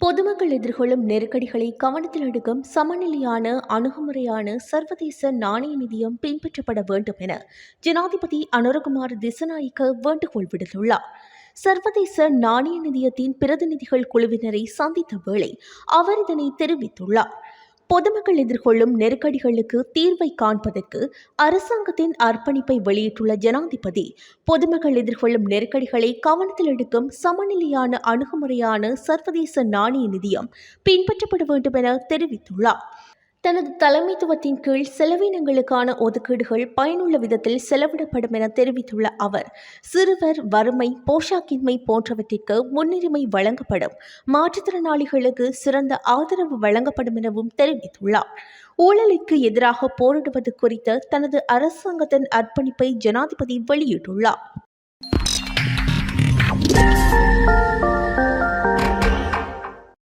பொதுமக்கள் எதிர்கொள்ளும் நெருக்கடிகளை கவனத்தில் எடுக்கும் சமநிலையான அணுகுமுறையான சர்வதேச நாணய நிதியம் பின்பற்றப்பட வேண்டும் என ஜனாதிபதி அனுரகுமார் திசநாயக்க வேண்டுகோள் விடுத்துள்ளார். சர்வதேச நாணய நிதியத்தின் பிரதிநிதிகள் குழுவினரை சந்தித்த வேளை அவர் இதனை தெரிவித்துள்ளார். பொதுமக்கள் எதிர்கொள்ளும் நெருக்கடிகளுக்கு தீர்வை காண்பதற்கு அரசாங்கத்தின் அர்ப்பணிப்பை வெளியிட்டுள்ள ஜனாதிபதி பொதுமக்கள் எதிர்கொள்ளும் நெருக்கடிகளை கவனத்தில் எடுக்கும் சமநிலையான அணுகுமுறையான சர்வதேச நாணய நிதியம் பின்பற்றப்பட வேண்டும் என தெரிவித்துள்ளார். தனது தலைமைத்துவத்தின் கீழ் செலவினங்களுக்கான ஒதுக்கீடுகள் பயனுள்ள விதத்தில் செலவிடப்படும் என தெரிவித்துள்ள அவர் சிறுவர் வறுமை போஷாக்கின்மை போன்றவற்றிற்கு முன்னுரிமை வழங்கப்படும். மாற்றுத்திறனாளிகளுக்கு சிறந்த ஆதரவு வழங்கப்படும் எனவும் தெரிவித்துள்ளார். ஊழலுக்கு எதிராக போரிடுவது குறித்த தனது அரசாங்கத்தின் அர்ப்பணிப்பை ஜனாதிபதி வெளியிட்டுள்ளார்.